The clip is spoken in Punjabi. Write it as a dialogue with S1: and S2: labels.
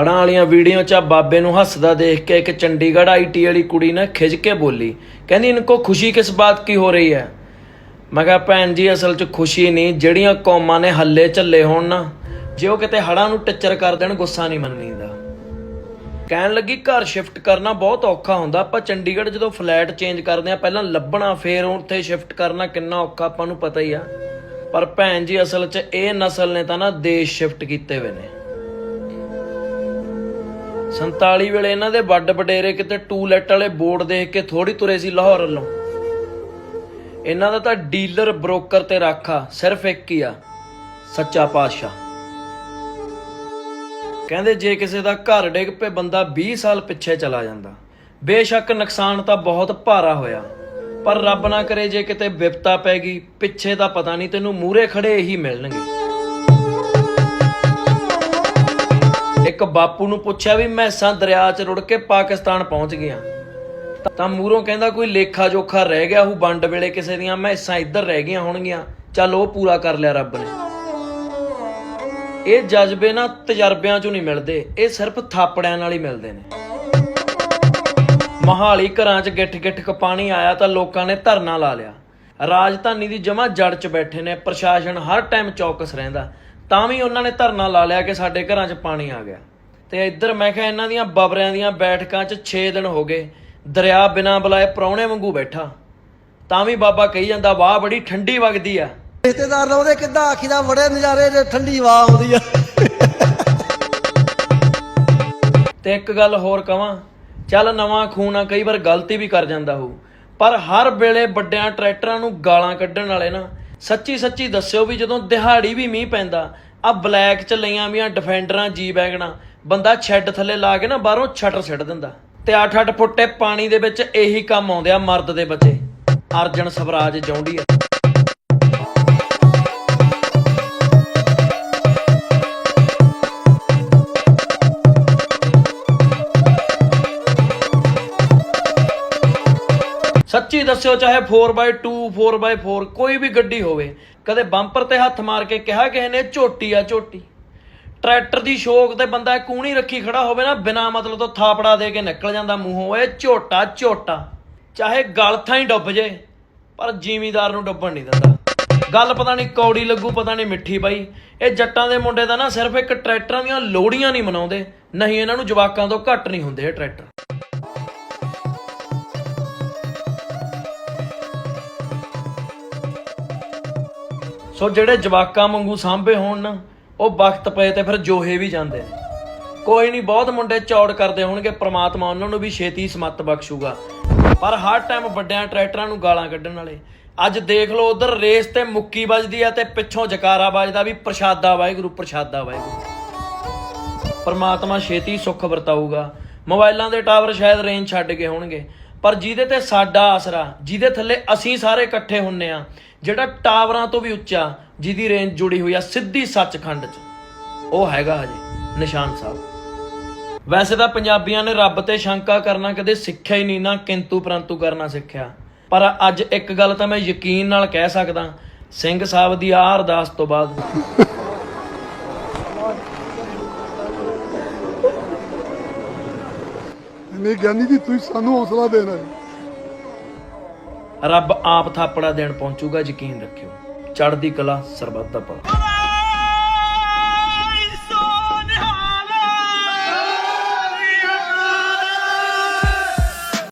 S1: ਹੜਾਂ ਵਾਲੀਆਂ ਵੀਡੀਓ 'ਚ ਆ ਬਾਬੇ ਨੂੰ ਹੱਸਦਾ ਦੇਖ ਕੇ ਇੱਕ ਚੰਡੀਗੜ੍ਹ ਆਈਟੀ ਵਾਲੀ ਕੁੜੀ ਨੇ ਖਿੱਚ ਕੇ ਬੋਲੀ। ਕਹਿੰਦੀ ਇਨਕੋ ਖੁਸ਼ੀ ਕਿਸ ਬਾਤ ਕੀ ਹੋ ਰਹੀ ਹੈ? ਮੈਂ ਕਿਹਾ, ਭੈਣ ਜੀ, ਅਸਲ 'ਚ ਖੁਸ਼ੀ ਨਹੀਂ, ਜਿਹੜੀਆਂ ਕੌਮਾਂ ਨੇ ਹੱਲੇ ਝੱਲੇ ਹੋਣ ਨਾ, ਜੇ ਉਹ ਕਿਤੇ ਹੜਾਂ ਨੂੰ ਟੱਚਰ ਕਰ ਦੇਣ, ਗੁੱਸਾ ਨਹੀਂ ਮੰਨੀਦਾ। ਕਹਿਣ ਲੱਗੀ, ਘਰ ਸ਼ਿਫਟ ਕਰਨਾ ਬਹੁਤ ਔਖਾ ਹੁੰਦਾ, ਆਪਾਂ ਚੰਡੀਗੜ੍ਹ ਜਦੋਂ ਫਲੈਟ ਚੇਂਜ ਕਰਦੇ ਆ ਪਹਿਲਾਂ ਲੱਭਣਾ, ਫੇਰ ਉੱਥੇ ਸ਼ਿਫਟ ਕਰਨਾ ਕਿੰਨਾ ਔਖਾ, ਆਪਾਂ ਨੂੰ ਪਤਾ ਹੀ ਆ। ਪਰ ਭੈਣ ਜੀ, ਅਸਲ 'ਚ ਇਹ ਨਸਲ ਨੇ ਤਾਂ ਨਾ, ਦੇਸ਼ ਸ਼ਿਫਟ ਕੀਤੇ ਹੋਏ ਨੇ। 47 ਵੇਲੇ ਇਹਨਾਂ ਦੇ ਵੱਡ ਵਡੇਰੇ ਕਿਤੇ ਟੂਲੈਟ ਵਾਲੇ ਬੋਰਡ ਦੇਖ ਕੇ ਥੋੜੀ ਤੁਰੇ ਸੀ ਲਾਹੌਰ ਵੱਲੋਂ। ਇਹਨਾਂ ਦਾ ਤਾਂ ਡੀਲਰ, ਬ੍ਰੋਕਰ ਤੇ ਰਾਖਾ ਸਿਰਫ ਇੱਕ ਹੀ ਆ, ਸੱਚਾ ਪਾਤਸ਼ਾਹ। ਕਹਿੰਦੇ ਜੇ ਕਿਸੇ ਦਾ ਘਰ ਡਿੱਗ ਪਏ, ਬੰਦਾ 20 ਸਾਲ ਪਿੱਛੇ ਚਲਾ ਜਾਂਦਾ। ਬੇਸ਼ੱਕ ਨੁਕਸਾਨ ਤਾਂ ਬਹੁਤ ਭਾਰਾ ਹੋਇਆ। ਪਰ ਰੱਬ ਨਾ ਕਰੇ ਜੇ ਕਿਤੇ ਵਿਪਤਾ ਪੈ ਗਈ, ਪਿੱਛੇ ਦਾ ਪਤਾ ਨਹੀਂ ਤੈਨੂੰ ਮੂਹਰੇ ਖੜੇ ਹੀ ਮਿਲਣਗੇ। ਇੱਕ ਬਾਪੂ ਨੂੰ ਪੁੱਛਿਆ ਵੀ ਮੈਸਾਂ ਦਰਿਆ 'ਚ ਰੁੜ ਕੇ ਪਾਕਿਸਤਾਨ ਪਹੁੰਚ ਗਈਆਂ ਤਾਂ ਮੂਹਰੋਂ ਕਹਿੰਦਾ ਕੋਈ ਲੇਖਾ ਜੋਖਾ ਰਹਿ ਗਿਆ ਉਹ ਵੰਡ ਵੇਲੇ ਕਿਸੇ ਦੀਆਂ ਮੈਸਾਂ ਇੱਧਰ ਰਹਿ ਗਈਆਂ ਹੋਣਗੀਆਂ। ਚੱਲ ਉਹ ਪੂਰਾ ਕਰ ਲਿਆ ਰੱਬ ਨੇ। ਇਹ ਜਜ਼ਬੇ ਨਾ ਤਜਰਬਿਆਂ 'ਚੋਂ ਨਹੀਂ ਮਿਲਦੇ, ਇਹ ਸਿਰਫ ਥਾਪੜਿਆਂ ਨਾਲ ਹੀ ਮਿਲਦੇ ਨੇ। ਮਹਾਲੀ ਘਰਾਂ 'ਚ ਗਿੱਠ ਗਿੱਠ ਕ ਪਾਣੀ ਆਇਆ ਤਾਂ ਲੋਕਾਂ ਨੇ ਧਰਨਾ ਲਾ ਲਿਆ। ਰਾਜਧਾਨੀ ਦੀ ਜਮਾ ਜੜ 'ਚ ਬੈਠੇ ਨੇ, ਪ੍ਰਸ਼ਾਸਨ ਹਰ ਟਾਈਮ ਚੌਕਸ ਰਹਿੰਦਾ। ਤਾਂ ਵੀ ਉਹਨਾਂ ਨੇ ਧਰਨਾ ਲਾ ਲਿਆ ਕਿ ਸਾਡੇ ਘਰਾਂ 'ਚ ਪਾਣੀ ਆ ਗਿਆ। ਤੇ ਇੱਧਰ ਮੈਂ ਕਿਹਾ ਇਹਨਾਂ ਦੀਆਂ ਬਬਰਿਆਂ ਦੀਆਂ ਬੈਠਕਾਂ 'ਚ 6 ਦਿਨ ਹੋ ਗਏ ਦਰਿਆ ਬਿਨਾਂ ਬੁਲਾਏ ਪ੍ਰਾਹੁਣੇ ਵਾਂਗੂ ਬੈਠਾ। ਤਾਂ ਵੀ ਬਾਬਾ ਕਹੀ ਜਾਂਦਾ ਵਾਹ ਬੜੀ ਠੰਡੀ ਵਗਦੀ ਆ।
S2: ਰਿਸ਼ਤੇਦਾਰ ਲਾਉਂਦੇ ਕਿੱਦਾਂ ਆਖੀ ਦਾ ਬੜੇ ਨਜ਼ਾਰੇ ਜੇ ਠੰਡੀ ਹਵਾ ਆਉਂਦੀ ਆ।
S1: ਤੇ ਇੱਕ ਗੱਲ ਹੋਰ ਕਵਾਂ ਚੱਲ ਨਵਾਂ ਖੂਨ ਆ ਕਈ ਵਾਰ ਗਲਤੀ ਵੀ ਕਰ ਜਾਂਦਾ ਹੋਊ ਪਰ ਹਰ ਵੇਲੇ ਵੱਡਿਆਂ ਟਰੈਕਟਰਾਂ ਨੂੰ ਗਾਲਾਂ ਕੱਢਣ ਵਾਲੇ ਨਾ ਸੱਚੀ ਸੱਚੀ ਦੱਸਿਓ ਵੀ ਜਦੋਂ ਦਿਹਾੜੀ ਵੀ ਮੀਂਹ ਪੈਂਦਾ ਆ ਬਲੈਕ ਚ ਲਈਆਂ ਵੀਆਂ ਡਿਫੈਂਡਰਾਂ ਜੀ ਬੈਗਣਾ, ਬੰਦਾ ਛੱਡ ਥੱਲੇ ਲਾ ਕੇ ਨਾ ਬਾਹਰੋਂ ਛਟਰ ਛੱਡ ਦਿੰਦਾ। ਤੇ 8-8 ਫੁੱਟੇ ਪਾਣੀ ਦੇ ਵਿੱਚ ਇਹੀ ਕੰਮ ਆਉਂਦੇ ਆ ਮਰਦ ਦੇ ਬੱਚੇ। ਅਰਜਨ ਸਵਰਾਜ ਜੌਂਡੀ ਆ ਸੱਚੀ ਦੱਸਿਓ ਚਾਹੇ 4x2 4x4 ਕੋਈ ਵੀ ਗੱਡੀ ਹੋਵੇ, ਕਦੇ ਬੰਪਰ ਤੇ ਹੱਥ ਮਾਰ ਕੇ ਕਿਹਾ ਕਿਸੇ ਨੇ, ਝੋਟੀ ਆ, ਝੋਟੀ। ਟਰੈਕਟਰ ਦੀ ਸ਼ੋਕ ਤੇ ਬੰਦਾ ਕੂਣੀ ਰੱਖੀ ਖੜਾ ਹੋਵੇ ਨਾ, ਬਿਨਾ ਮਤਲਬ ਤੋਂ ਥਾਪੜਾ ਦੇ ਕੇ ਨਿਕਲ ਜਾਂਦਾ ਮੂੰਹੋਂ ਏ ਝੋਟਾ ਝੋਟਾ। ਚਾਹੇ ਗਲ ਥਾਂ ਹੀ ਡੁੱਬ ਜੇ, ਪਰ ਜ਼ਿਮੀਦਾਰ ਨੂੰ ਡੁੱਬਣ ਨਹੀਂ ਦਿੰਦਾ। ਗੱਲ ਪਤਾ ਨਹੀਂ ਕੌੜੀ ਲੱਗੂ, ਪਤਾ ਨਹੀਂ ਮਿੱਠੀ ਬਾਈ। ਇਹ ਜੱਟਾਂ ਦੇ ਮੁੰਡੇ ਦਾ ਨਾ ਸਿਰਫ ਇੱਕ ਟਰੈਕਟਰਾਂ ਦੀਆਂ ਲੋੜੀਆਂ ਨਹੀਂ ਮਨਾਉਂਦੇ, ਨਹੀਂ ਇਹਨਾਂ ਨੂੰ ਜਵਾਕਾਂ ਤੋਂ ਘੱਟ ਨਹੀਂ ਹੁੰਦੇ ਇਹ ਟਰੈਕਟਰ। ਸੋ ਜਿਹੜੇ ਜਵਾਕਾਂ ਵਾਂਗੂ ਸਾਂਭੇ ਹੋਣ ਨਾ, ਉਹ ਵਕਤ ਪਏ ਤੇ ਫਿਰ ਜੋਹੇ ਵੀ ਜਾਂਦੇ ਨੇ। ਕੋਈ ਨਹੀਂ, ਬਹੁਤ ਮੁੰਡੇ ਚੌੜ ਕਰਦੇ ਹੋਣਗੇ, ਪ੍ਰਮਾਤਮਾ ਉਹਨਾਂ ਨੂੰ ਵੀ ਛੇਤੀ ਸਮੱਤ ਬਖਸ਼ੂਗਾ। ਪਰ ਹਰ ਟਾਈਮ ਵੱਡਿਆਂ ਟਰੈਕਟਰਾਂ ਨੂੰ ਗਾਲਾਂ ਕੱਢਣ ਵਾਲੇ। ਅੱਜ ਦੇਖ ਲਓ, ਉਧਰ ਰੇਸ ਤੇ ਮੁੱਕੀ ਵੱਜਦੀ ਆ ਤੇ ਪਿੱਛੋਂ ਜਕਾਰਾ ਵੱਜਦਾ ਵੀ ਪ੍ਰਸ਼ਾਦਾ ਵਾਹਿਗੁਰੂ ਪ੍ਰਸ਼ਾਦਾ ਵਾਹਿਗੁਰੂ। ਪਰਮਾਤਮਾ ਛੇਤੀ ਸੁੱਖ ਵਰਤਾਊਗਾ। ਮੋਬਾਈਲਾਂ ਦੇ ਟਾਵਰ ਸ਼ਾਇਦ ਰੇਂਜ ਛੱਡ ਗਏ ਹੋਣਗੇ। ਪਰ ਜਿਹਦੇ ਤੇ ਸਾਡਾ ਆਸਰਾ, ਜਿਹਦੇ ਥੱਲੇ ਅਸੀਂ ਸਾਰੇ ਇਕੱਠੇ ਹੁੰਨੇ ਆ, ਜਿਹੜਾ ਟਾਵਰਾਂ ਤੋਂ ਵੀ ਉੱਚਾ, ਜਿਹਦੀ ਰੇਂਜ ਜੁੜੀ ਹੋਈ ਆ ਸਿੱਧੀ ਸੱਚਖੰਡ 'ਚ, ਉਹ ਹੈਗਾ ਹਜੇ ਨਿਸ਼ਾਨ ਸਾਹਿਬ। ਵੈਸੇ ਤਾਂ ਪੰਜਾਬੀਆਂ ਨੇ ਰੱਬ ਤੇ ਸ਼ੰਕਾ ਕਰਨਾ ਕਦੇ ਸਿੱਖਿਆ ਹੀ ਨਹੀਂ ਨਾ, ਕਿੰਤੂ ਪਰੰਤੂ ਕਰਨਾ ਸਿੱਖਿਆ। ਪਰ ਅੱਜ ਇੱਕ ਗੱਲ ਤਾਂ ਮੈਂ ਯਕੀਨ ਨਾਲ ਕਹਿ ਸਕਦਾ, ਸਿੰਘ ਸਾਹਿਬ ਦੀ ਆਹ ਅਰਦਾਸ ਤੋਂ ਬਾਅਦ।
S3: ਨਹੀਂ ਗਿਆਨੀ ਜੀ, ਤੁਸੀਂ ਸਾਨੂੰ ਹੌਸਲਾ ਦੇਣਾ ਹੈ
S1: ਰੱਬ ਆਪ ਥਾਪੜਾ ਦੇਣ ਪਹੁੰਚੂਗਾ, ਯਕੀਨ ਰੱਖਿਓ। ਚੜ੍ਹਦੀ ਕਲਾ ਸਰਬੱਤ ਦਾ ਭਲਾ।